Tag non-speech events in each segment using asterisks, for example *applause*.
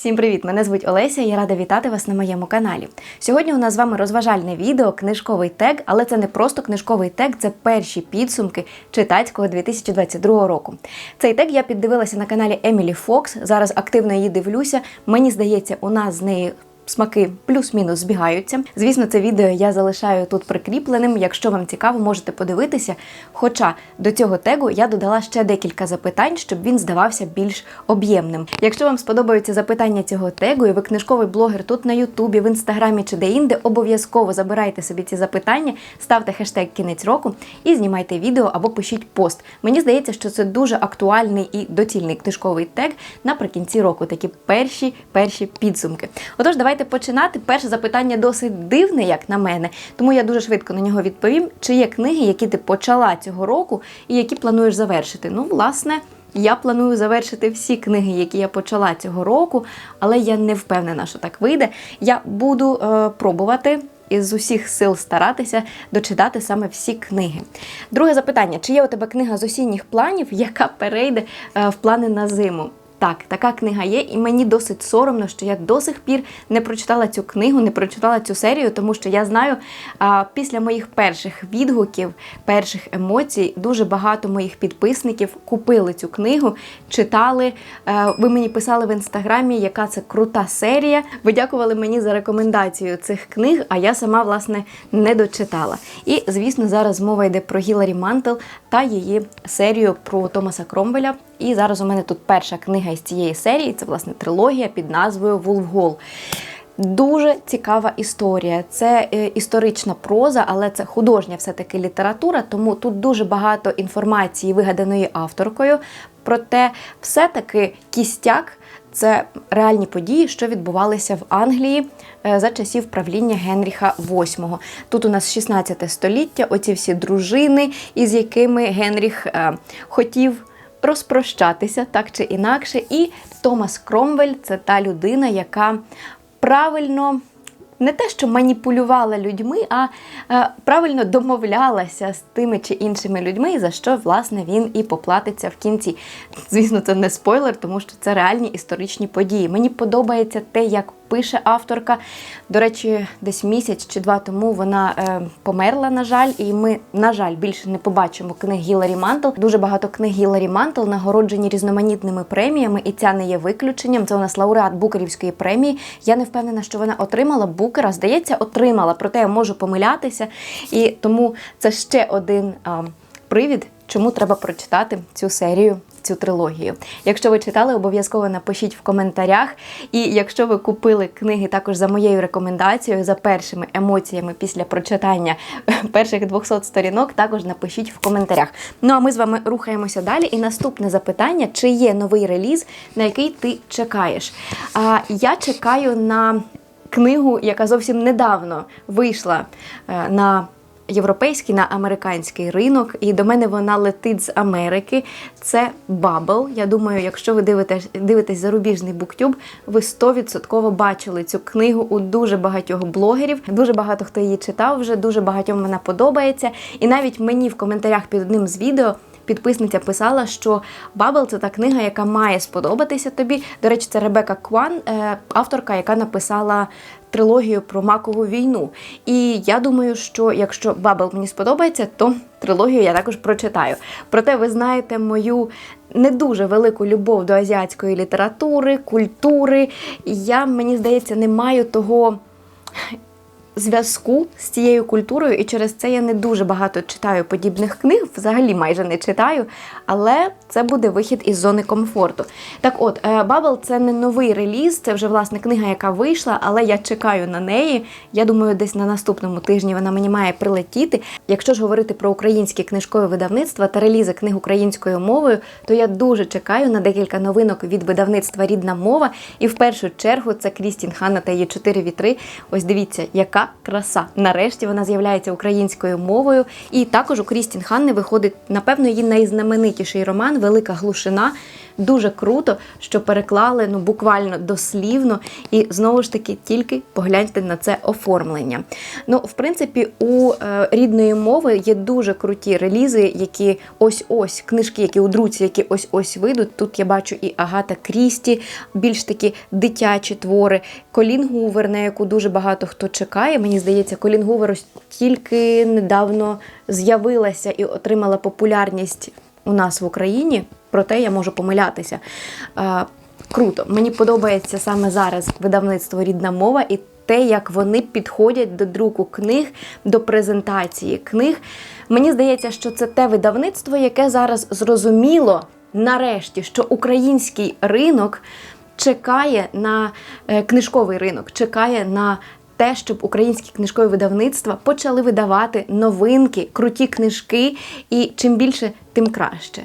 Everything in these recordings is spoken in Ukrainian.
Всім привіт! Мене звуть Олеся. і Я рада вітати вас на моєму каналі. Сьогодні у нас з вами розважальне відео, книжковий тег, але це не просто книжковий тег, це перші підсумки читацького 2022 року. Цей тег я піддивилася на каналі Емілі Фокс. Зараз активно її дивлюся. Мені здається, у нас з неї. Смаки плюс-мінус збігаються. Звісно, це відео я залишаю тут прикріпленим. Якщо вам цікаво, можете подивитися. Хоча до цього тегу я додала ще декілька запитань, щоб він здавався більш об'ємним. Якщо вам сподобаються запитання цього тегу, і ви книжковий блогер тут на Ютубі, в інстаграмі чи де-інде, обов'язково забирайте собі ці запитання, ставте хештег кінець року і знімайте відео або пишіть пост. Мені здається, що це дуже актуальний і доцільний книжковий тег наприкінці року. Такі перші перші підсумки. Отож, давайте починати. Перше запитання досить дивне, як на мене, тому я дуже швидко на нього відповім. Чи є книги, які ти почала цього року і які плануєш завершити? Ну, власне. Я планую завершити всі книги, які я почала цього року, але я не впевнена, що так вийде. Я буду е, пробувати із усіх сил старатися дочитати саме всі книги. Друге запитання: чи є у тебе книга з осінніх планів, яка перейде е, в плани на зиму? Так, така книга є, і мені досить соромно, що я до сих пір не прочитала цю книгу, не прочитала цю серію, тому що я знаю, а, після моїх перших відгуків, перших емоцій, дуже багато моїх підписників купили цю книгу, читали. Е, ви мені писали в інстаграмі, яка це крута серія. Ви дякували мені за рекомендацію цих книг, а я сама, власне, не дочитала. І, звісно, зараз мова йде про Гіларі Мантел та її серію про Томаса Кромвеля. І зараз у мене тут перша книга із цієї серії. Це власне трилогія під назвою Вулфгол. Дуже цікава історія. Це е, історична проза, але це художня все-таки література, тому тут дуже багато інформації, вигаданої авторкою. Проте, все-таки кістяк це реальні події, що відбувалися в Англії е, за часів правління Генріха VIII. Тут у нас 16 століття, оці всі дружини, із якими Генріх е, хотів розпрощатися так чи інакше. І Томас Кромвель це та людина, яка правильно. Не те, що маніпулювала людьми, а е, правильно домовлялася з тими чи іншими людьми, за що власне він і поплатиться в кінці. Звісно, це не спойлер, тому що це реальні історичні події. Мені подобається те, як пише авторка. До речі, десь місяць чи два тому вона е, померла, на жаль, і ми, на жаль, більше не побачимо книг Гіларі Мантл. Дуже багато книг Гіларі Мантл нагороджені різноманітними преміями, і ця не є виключенням. Це у нас лауреат Букерівської премії. Я не впевнена, що вона отримала Букера. Здається, отримала, проте я можу помилятися. І тому це ще один а, привід, чому треба прочитати цю серію цю трилогію. Якщо ви читали, обов'язково напишіть в коментарях. І якщо ви купили книги також за моєю рекомендацією, за першими емоціями після прочитання *laughs* перших 200 сторінок, також напишіть в коментарях. Ну а ми з вами рухаємося далі. І наступне запитання: чи є новий реліз, на який ти чекаєш? А, Я чекаю на книгу, яка зовсім недавно вийшла е, на європейський на американський ринок, і до мене вона летить з Америки. Це Bubble. Я думаю, якщо ви дивитесь дивитесь зарубіжний буктюб, ви 100% бачили цю книгу у дуже багатьох блогерів. Дуже багато хто її читав вже, дуже багатьом вона подобається. І навіть мені в коментарях під одним з відео. Підписниця писала, що Бабл це та книга, яка має сподобатися тобі. До речі, це Ребека Кван, е, авторка, яка написала трилогію про макову війну. І я думаю, що якщо Бабл мені сподобається, то трилогію я також прочитаю. Проте ви знаєте мою не дуже велику любов до азіатської літератури, культури. Я, мені здається, не маю того зв'язку з цією культурою, і через це я не дуже багато читаю подібних книг, взагалі майже не читаю, але це буде вихід із зони комфорту. Так от, Бабл це не новий реліз, це вже власне книга, яка вийшла, але я чекаю на неї. Я думаю, десь на наступному тижні вона мені має прилетіти. Якщо ж говорити про українські книжкові видавництва та релізи книг українською мовою, то я дуже чекаю на декілька новинок від видавництва Рідна мова. І в першу чергу це Крістін Ханна та її чотири вітри. Ось дивіться, яка краса. Нарешті вона з'являється українською мовою. І також у Крістін Ханни виходить, напевно, її найзнаменитіший роман Велика глушина. Дуже круто, що переклали ну буквально дослівно. І знову ж таки, тільки погляньте на це оформлення. Ну, в принципі, у е, рідної мови є дуже круті релізи, які ось-ось, книжки, які у друці, які ось-ось вийдуть. Тут я бачу і Агата Крісті, більш такі дитячі твори. Колін Гувер, на яку дуже багато хто чекає. Мені здається, Колін Гувер ось тільки недавно з'явилася і отримала популярність у нас в Україні. Проте я можу помилятися. Круто, мені подобається саме зараз видавництво рідна мова і те, як вони підходять до друку книг, до презентації книг. Мені здається, що це те видавництво, яке зараз зрозуміло нарешті, що український ринок чекає на е, книжковий ринок, чекає на те, щоб українські книжкові видавництва почали видавати новинки, круті книжки, і чим більше, тим краще.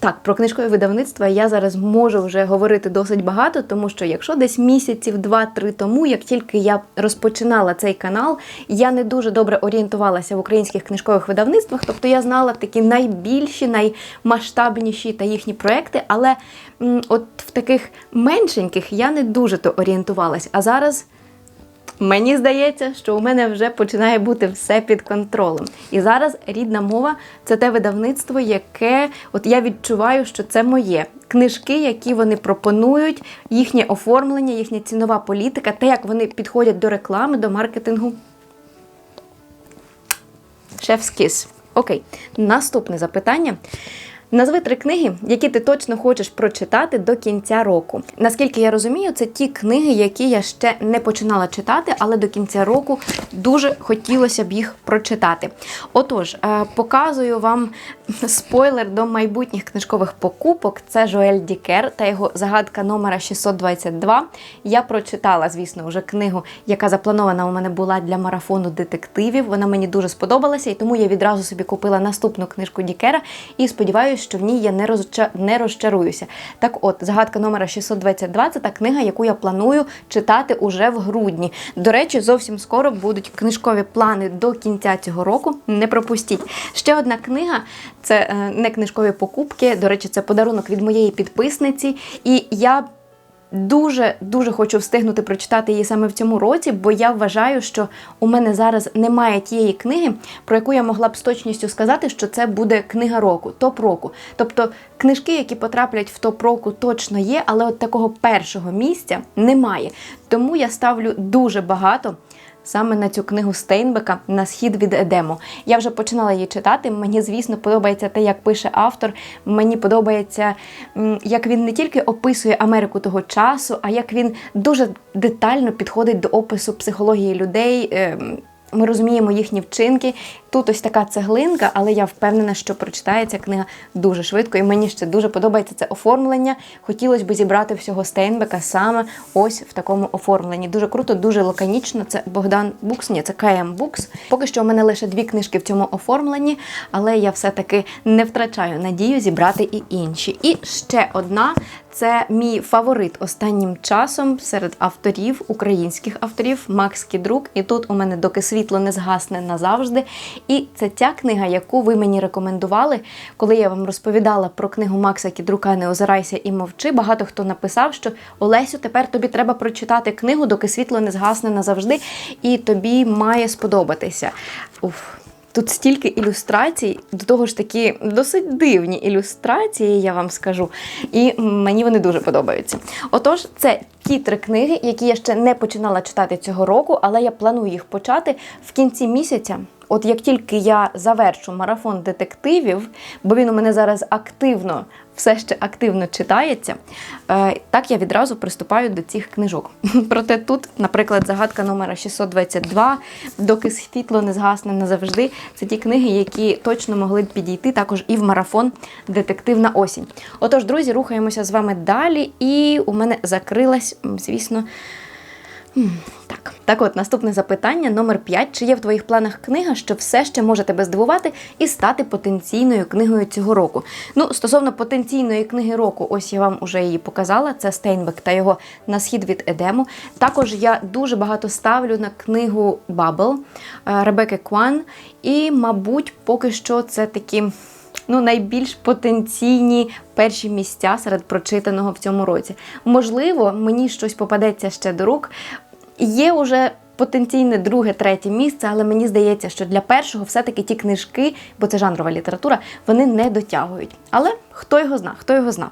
Так, про книжкове видавництво я зараз можу вже говорити досить багато, тому що якщо десь місяців два-три тому, як тільки я розпочинала цей канал, я не дуже добре орієнтувалася в українських книжкових видавництвах, тобто я знала такі найбільші, наймасштабніші та їхні проекти, але от в таких меншеньких я не дуже то орієнтувалась. А зараз. Мені здається, що у мене вже починає бути все під контролем. І зараз рідна мова це те видавництво, яке от я відчуваю, що це моє. Книжки, які вони пропонують, їхнє оформлення, їхня цінова політика, те, як вони підходять до реклами, до маркетингу. Шефскіс. Окей, наступне запитання. Назви три книги, які ти точно хочеш прочитати до кінця року. Наскільки я розумію, це ті книги, які я ще не починала читати, але до кінця року дуже хотілося б їх прочитати. Отож, е, показую вам спойлер до майбутніх книжкових покупок. Це Жоель Дікер та його загадка номера 622. Я прочитала, звісно, вже книгу, яка запланована у мене була для марафону детективів. Вона мені дуже сподобалася, і тому я відразу собі купила наступну книжку Дікера і сподіваюся, що в ній я не розча... не розчаруюся. Так от, загадка номера 622 це та книга, яку я планую читати уже в грудні. До речі, зовсім скоро будуть книжкові плани до кінця цього року. Не пропустіть. Ще одна книга це е, не книжкові покупки. До речі, це подарунок від моєї підписниці. І я Дуже дуже хочу встигнути прочитати її саме в цьому році, бо я вважаю, що у мене зараз немає тієї книги, про яку я могла б з точністю сказати, що це буде книга року, топ року. Тобто книжки, які потраплять в топ року, точно є, але от такого першого місця немає. Тому я ставлю дуже багато саме на цю книгу Стейнбека на схід від Едему. Я вже починала її читати. Мені, звісно, подобається те, як пише автор. Мені подобається, як він не тільки описує Америку того часу, а як він дуже детально підходить до опису психології людей. Ми розуміємо їхні вчинки. Тут ось така цеглинка, але я впевнена, що прочитається книга дуже швидко, і мені ще дуже подобається це оформлення. Хотілося б зібрати всього Стейнбека саме ось в такому оформленні. Дуже круто, дуже лаконічно. Це Богдан Букс, ні, це КМ Букс. Поки що у мене лише дві книжки в цьому оформленні, але я все-таки не втрачаю надію зібрати і інші. І ще одна це мій фаворит останнім часом серед авторів, українських авторів Макс Кідрук. І тут у мене доки світло не згасне назавжди. І це ця книга, яку ви мені рекомендували, коли я вам розповідала про книгу Макса Кідрука Не озирайся і мовчи. Багато хто написав, що Олесю, тепер тобі треба прочитати книгу, доки світло не згасне назавжди, і тобі має сподобатися. Уф. Тут стільки ілюстрацій, до того ж такі досить дивні ілюстрації, я вам скажу. І мені вони дуже подобаються. Отож, це ті три книги, які я ще не починала читати цього року, але я планую їх почати в кінці місяця. От як тільки я завершу марафон детективів, бо він у мене зараз активно, все ще активно читається, е, так я відразу приступаю до цих книжок. *laughs* Проте тут, наприклад, загадка номера 622, доки світло не згасне назавжди. Це ті книги, які точно могли б підійти також і в марафон Детективна осінь. Отож, друзі, рухаємося з вами далі, і у мене закрилась, звісно. Так, от наступне запитання номер 5. Чи є в твоїх планах книга, що все ще може тебе здивувати і стати потенційною книгою цього року? Ну, стосовно потенційної книги року, ось я вам уже її показала. Це Стейнбек та його на схід від Едему. Також я дуже багато ставлю на книгу Бабл Ребекки Кван. І, мабуть, поки що це такі ну, найбільш потенційні перші місця серед прочитаного в цьому році. Можливо, мені щось попадеться ще до рук. Є уже потенційне друге, третє місце, але мені здається, що для першого все-таки ті книжки, бо це жанрова література, вони не дотягують. Але хто його зна, хто його зна.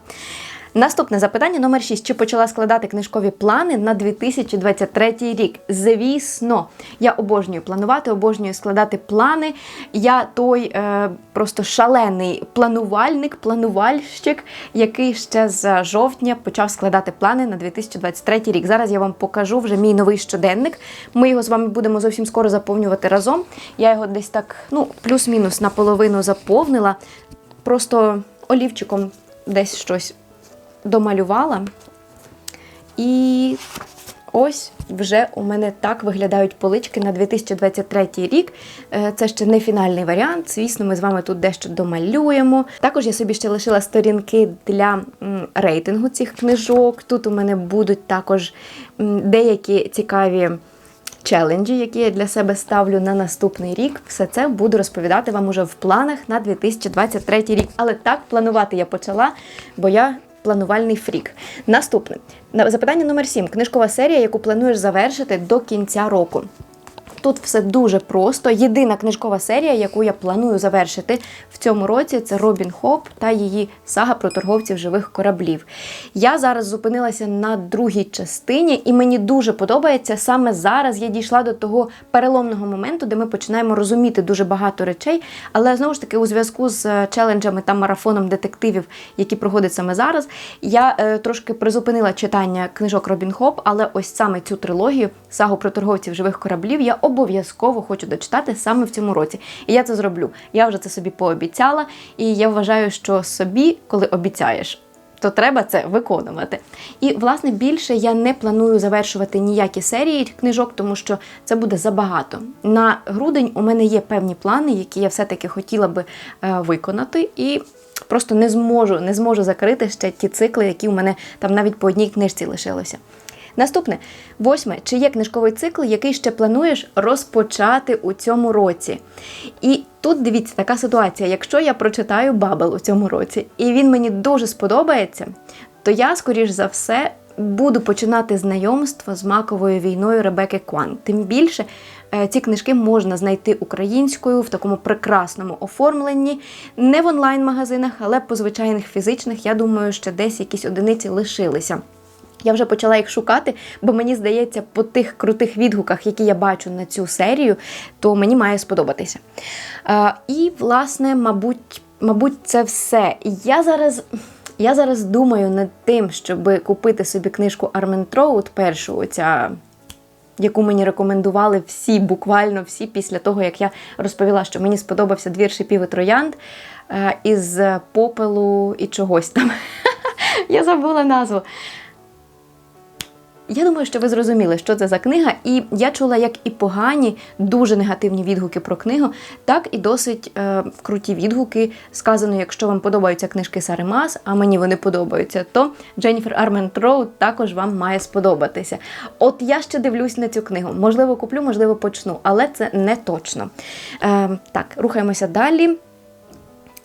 Наступне запитання номер 6. Чи почала складати книжкові плани на 2023 рік? Звісно, я обожнюю планувати, обожнюю складати плани. Я той е, просто шалений планувальник, планувальщик, який ще з жовтня почав складати плани на 2023 рік. Зараз я вам покажу вже мій новий щоденник. Ми його з вами будемо зовсім скоро заповнювати разом. Я його десь так, ну, плюс-мінус наполовину заповнила. Просто олівчиком десь щось домалювала. І ось вже у мене так виглядають полички на 2023 рік. Е, Це ще не фінальний варіант. Звісно, ми з вами тут дещо домалюємо. Також я собі ще лишила сторінки для рейтингу цих книжок. Тут у мене будуть також деякі цікаві. Челенджі, які я для себе ставлю на наступний рік, все це буду розповідати вам уже в планах на 2023 рік. Але так планувати я почала, бо я планувальний фрік. Наступне На- запитання номер 7. Книжкова серія, яку плануєш завершити до кінця року. Тут все дуже просто. Єдина книжкова серія, яку я планую завершити в цьому році, це Робін Хоп та її сага про торговців живих кораблів. Я зараз зупинилася на другій частині, і мені дуже подобається. Саме зараз я дійшла до того переломного моменту, де ми починаємо розуміти дуже багато речей. Але знову ж таки, у зв'язку з е, челенджами та марафоном детективів, які проходять саме зараз, я е, трошки призупинила читання книжок Робін Хоп, але ось саме цю трилогію сагу про торговців живих кораблів я обов'язково хочу дочитати саме в цьому році. І я це зроблю. Я вже це собі пообіцяла, і я вважаю, що собі, коли обіцяєш. То треба це виконувати. І, власне, більше я не планую завершувати ніякі серії книжок, тому що це буде забагато. На грудень у мене є певні плани, які я все-таки хотіла би е, виконати, і просто не зможу, не зможу закрити ще ті цикли, які у мене там навіть по одній книжці лишилося. Наступне, восьме, чи є книжковий цикл, який ще плануєш розпочати у цьому році? І тут дивіться така ситуація: якщо я прочитаю Бабел у цьому році, і він мені дуже сподобається, то я, скоріш за все, буду починати знайомство з маковою війною Ребекки Кван. Тим більше е, ці книжки можна знайти українською в такому прекрасному оформленні, не в онлайн-магазинах, але по звичайних фізичних, я думаю, що десь якісь одиниці лишилися. Я вже почала їх шукати, бо мені здається, по тих крутих відгуках, які я бачу на цю серію, то мені має сподобатися. Е, і, власне, мабуть, мабуть, це все. Я зараз. Я зараз думаю над тим, щоб купити собі книжку Арментроуд, першу, оця, яку мені рекомендували всі, буквально всі, після того, як я розповіла, що мені сподобався двір шипів і троянд е, із попелу і чогось там. *laughs* Я забула назву. Я думаю, що ви зрозуміли, що це за книга, і я чула як і погані, дуже негативні відгуки про книгу, так і досить е, круті відгуки. Сказано, якщо вам подобаються книжки Сари Мас, а мені вони подобаються, то Дженніфер Армент Роуд також вам має сподобатися. От я ще дивлюсь на цю книгу. Можливо, куплю, можливо, почну, але це не точно. Е, так, рухаємося далі.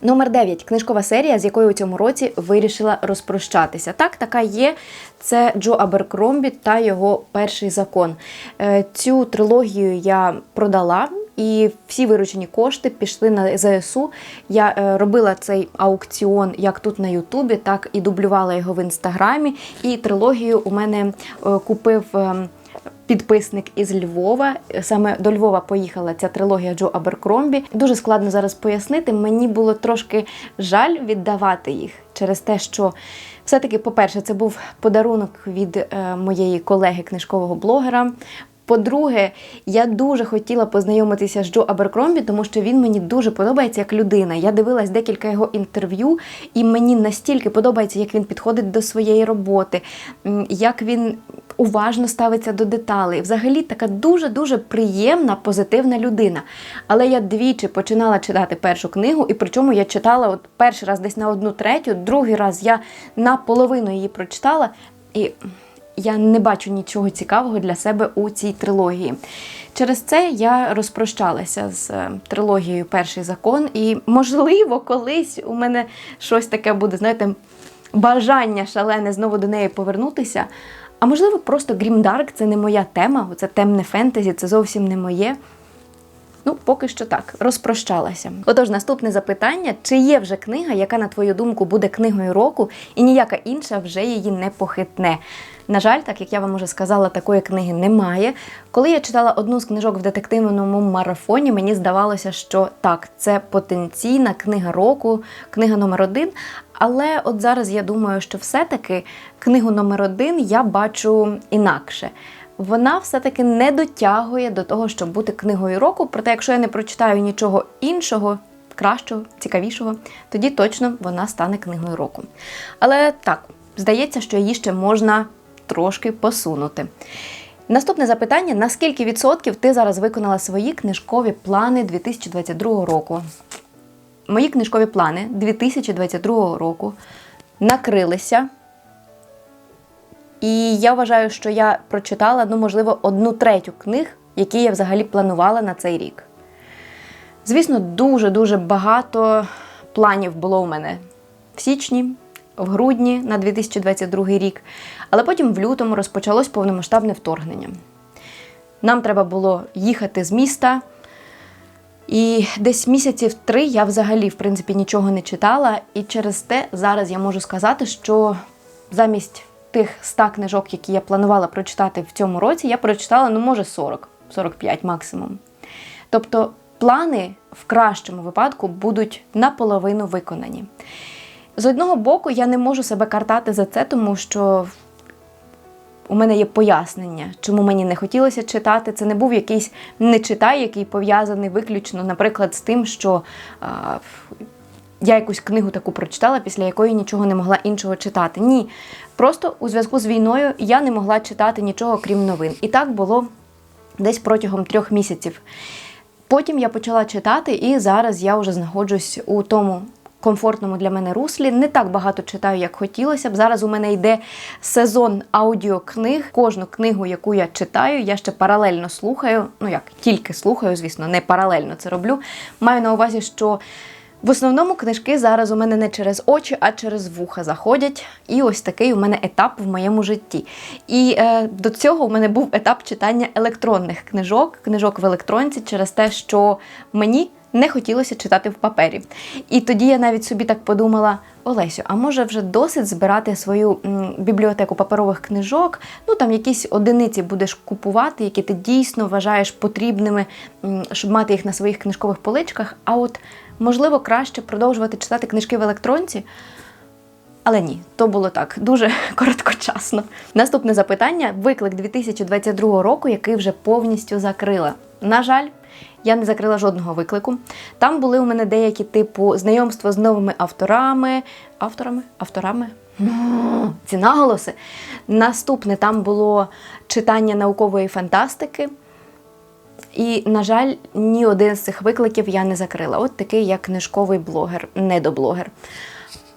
Номер 9. Книжкова серія, з якою у цьому році вирішила розпрощатися. Так, така є. Це Джо Аберкромбі та його перший закон. Е, Цю трилогію я продала. І всі виручені кошти пішли на ЗСУ. Я е, робила цей аукціон як тут на Ютубі, так і дублювала його в інстаграмі. І трилогію у мене е, купив. е, Підписник із Львова. Саме до Львова поїхала ця трилогія Джо Аберкромбі. Дуже складно зараз пояснити. Мені було трошки жаль віддавати їх через те, що все-таки, по-перше, це був подарунок від е, моєї колеги книжкового блогера. По-друге, я дуже хотіла познайомитися з Джо Аберкромбі, тому що він мені дуже подобається як людина. Я дивилась декілька його інтерв'ю, і мені настільки подобається, як він підходить до своєї роботи, як він уважно ставиться до деталей. Взагалі така дуже-дуже приємна, позитивна людина. Але я двічі починала читати першу книгу, і причому я читала от перший раз десь на одну третю, другий раз я наполовину її прочитала. І я не бачу нічого цікавого для себе у цій трилогії. Через це я розпрощалася з е, трилогією Перший закон, і, можливо, колись у мене щось таке буде, знаєте, бажання шалене знову до неї повернутися. А можливо, просто Грімдарк це не моя тема, це темне фентезі, це зовсім не моє. Ну, поки що так, розпрощалася. Отож, наступне запитання: чи є вже книга, яка, на твою думку, буде книгою року, і ніяка інша вже її не похитне? На жаль, так як я вам уже сказала, такої книги немає. Коли я читала одну з книжок в детективному марафоні, мені здавалося, що так, це потенційна книга року, книга номер один. Але от зараз я думаю, що все-таки книгу номер один я бачу інакше вона все-таки не дотягує до того, щоб бути книгою року. Проте, якщо я не прочитаю нічого іншого, кращого, цікавішого, тоді точно вона стане книгою року. Але так, здається, що її ще можна трошки посунути. Наступне запитання: на скільки відсотків ти зараз виконала свої книжкові плани 2022 року? Мої книжкові плани 2022 року накрилися. І я вважаю, що я прочитала, ну, можливо, одну третю книг, які я взагалі планувала на цей рік. Звісно, дуже-дуже багато планів було у мене в січні, в грудні на 2022 рік, але потім в лютому розпочалось повномасштабне вторгнення. Нам треба було їхати з міста. І десь місяців три я взагалі, в принципі, нічого не читала. І через те зараз я можу сказати, що замість тих 100 книжок, які я планувала прочитати в цьому році, я прочитала, ну, може, 40, 45 максимум. Тобто плани в кращому випадку будуть наполовину виконані. З одного боку, я не можу себе картати за це, тому що у мене є пояснення, чому мені не хотілося читати. Це не був якийсь не читай, який пов'язаний виключно, наприклад, з тим, що а, я якусь книгу таку прочитала, після якої нічого не могла іншого читати. Ні. Просто у зв'язку з війною я не могла читати нічого, крім новин. І так було десь протягом трьох місяців. Потім я почала читати, і зараз я вже знаходжусь у тому. Комфортному для мене руслі. Не так багато читаю, як хотілося б. Зараз у мене йде сезон аудіокниг. Кожну книгу, яку я читаю, я ще паралельно слухаю. Ну як тільки слухаю, звісно, не паралельно це роблю. Маю на увазі, що в основному книжки зараз у мене не через очі, а через вуха заходять. І ось такий у мене етап в моєму житті. І е, до цього у мене був етап читання електронних книжок, книжок в електронці, через те, що мені не хотілося читати в папері. І тоді я навіть собі так подумала: Олесю, а може вже досить збирати свою бібліотеку паперових книжок? Ну там якісь одиниці будеш купувати, які ти дійсно вважаєш потрібними, щоб мати їх на своїх книжкових поличках. А от можливо краще продовжувати читати книжки в електронці. Але ні, то було так дуже *laughs* короткочасно. Наступне запитання: виклик 2022 року, який вже повністю закрила. На жаль, я не закрила жодного виклику. Там були у мене деякі типу знайомства з новими авторами. Авторами? Авторами? *gasps* Ці наголоси. Наступне там було читання наукової фантастики. І, на жаль, ні один з цих викликів я не закрила. От такий як книжковий блогер, недоблогер.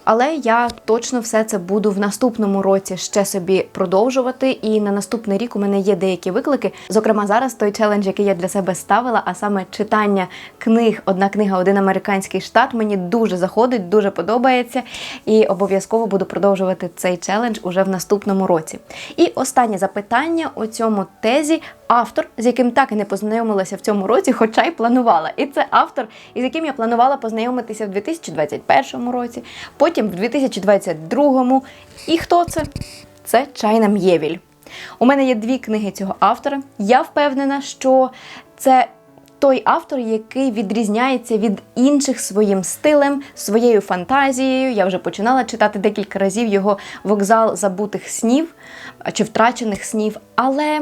Але я точно все це буду в наступному році ще собі продовжувати. І на наступний рік у мене є деякі виклики. Зокрема, зараз той челендж, який я для себе ставила, а саме читання книг, одна книга, один американський штат, мені дуже заходить, дуже подобається. І обов'язково буду продовжувати цей челендж уже в наступному році. І останнє запитання у цьому тезі. Автор, з яким так і не познайомилася в цьому році, хоча й планувала. І це автор, із яким я планувала познайомитися в 2021 році, потім в 2022. І хто це? Це Чайна М'євіль. У мене є дві книги цього автора. Я впевнена, що це той автор, який відрізняється від інших своїм стилем, своєю фантазією. Я вже починала читати декілька разів його вокзал забутих снів чи втрачених снів, але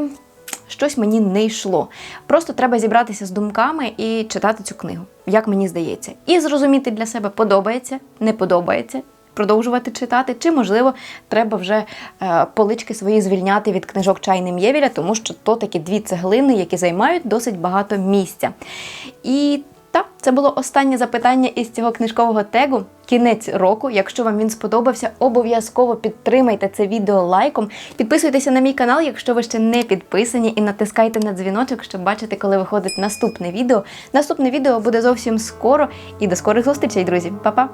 щось мені не йшло. Просто треба зібратися з думками і читати цю книгу, як мені здається, і зрозуміти для себе, подобається, не подобається. Продовжувати читати, чи, можливо, треба вже е, полички свої звільняти від книжок Чайним Євіля, тому що то такі дві цеглини, які займають досить багато місця. І Це було останнє запитання із цього книжкового тегу. Кінець року. Якщо вам він сподобався, обов'язково підтримайте це відео лайком. Підписуйтеся на мій канал, якщо ви ще не підписані, і натискайте на дзвіночок, щоб бачити, коли виходить наступне відео. Наступне відео буде зовсім скоро. І до скорих зустрічей, друзі. Па-па!